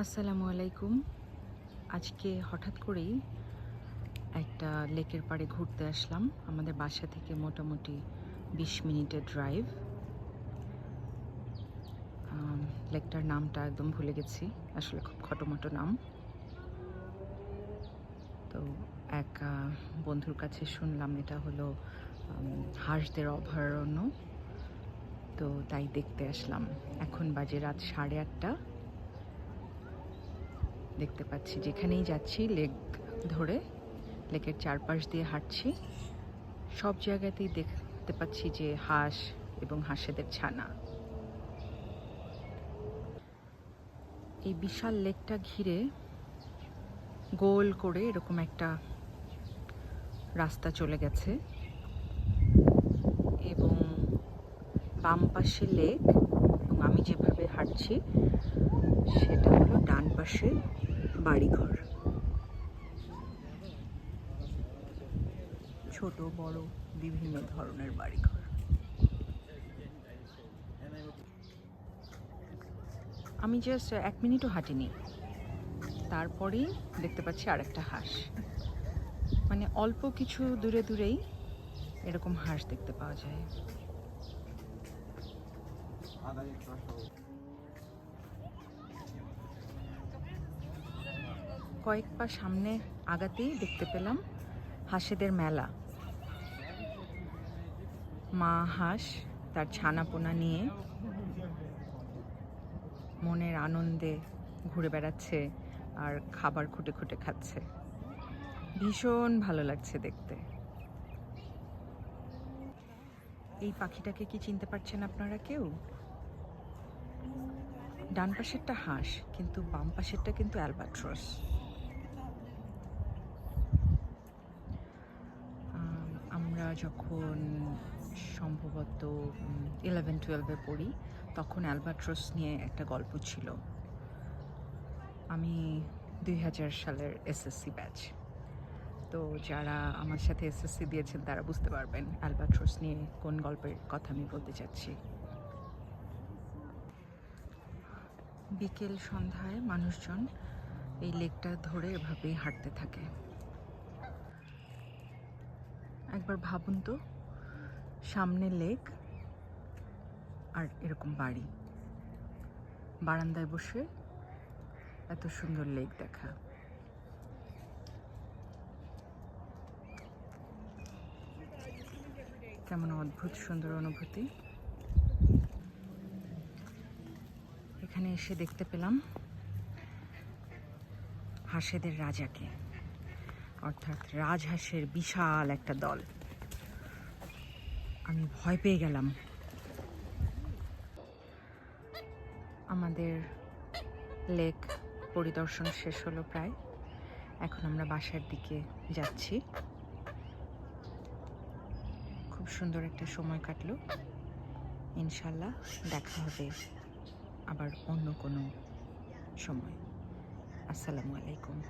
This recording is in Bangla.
আসসালামু আলাইকুম। আজকে হঠাৎ করেই একটা লেকের পাড়ে ঘুরতে আসলাম। আমাদের বাসা থেকে মোটামুটি বিশ মিনিটের ড্রাইভ লেকটার নামটা একদম ভুলে গেছি। আসলে খুব খটোমটো নাম। তো এক বন্ধুর কাছে শুনলাম এটা হলো হাঁসদের অভয়ারণ্য। তো তাই দেখতে আসলাম। এখন বাজে রাত সাড়ে আটটা। দেখতে পাচ্ছি। যেখানেই যাচ্ছি, লেক ধরে, লেকের চারপাশ দিয়ে হাঁটছি। সব জায়গাতেই দেখতে পাচ্ছি যে হাঁস এবং হাঁসেদের ছানা। এই বিশাল লেকটা ঘিরে গোল করে এরকম একটা রাস্তা চলে গেছে। এবং বাম পাশে লেক, এবং আমি যেভাবে হাঁটছি, সেটা পাশে বাড়িঘর। ছোট, বড়, বিভিন্ন ধরনের বাড়িঘর। আমি জাস্ট এক মিনিটও হাঁটিনি। তারপরেই দেখতে পাচ্ছি আরেকটা হাঁস। মানে অল্প কিছু দূরে দূরেই এরকম হাঁস দেখতে পাওয়া যায়। কয়েক পা সামনে আগাতেই দেখতে পেলাম হাঁসেদের মেলা। মা হাঁস তার ছানাপোনা নিয়ে মনের আনন্দে ঘুরে বেড়াচ্ছে আর খাবার খুঁটে খুঁটে খাচ্ছে। ভীষণ ভালো লাগছে দেখতে। এই পাখিটাকে কি চিনতে পারছেন আপনারা কেউ? ডান পাশেরটা হাঁস, কিন্তু বাম পাশেরটা কিন্তু অ্যালবাট্রস আম, আমরা যখন সম্ভবত ইলেভেন টুয়েলভে পড়ি, তখন অ্যালবাট্রস নিয়ে একটা গল্প ছিল। আমি দুই হাজার সালের এসএসসি ব্যাচ। তো যারা আমার সাথে এসএসসি দিয়েছেন, তারা বুঝতে পারবেন অ্যালবাট্রস নিয়ে কোন গল্পের কথা আমি বলতে চাচ্ছি। বিকেল সন্ধ্যায় মানুষজন এই লেকটা ধরে এভাবেই হাঁটতে থাকে। একবার ভাবুন তো। সামনে লেক আর এরকম বাড়ি। বারান্দায় বসে এত সুন্দর লেক দেখা। কেমন অদ্ভুত সুন্দর অনুভূতি। এখানে এসে দেখতে পেলাম হাসেদের রাজাকে। অর্থাৎ রাজহাঁসের বিশাল একটা দল। আমি ভয় পেয়ে গেলাম। আমাদের লেক পরিদর্শন শেষ হলো প্রায়। এখন আমরা বাসার দিকে যাচ্ছি। খুব সুন্দর একটা সময় কাটলো। ইনশাল্লাহ দেখা হবে আবার অন্য কোনো সময়। আসসালামু আলাইকুম।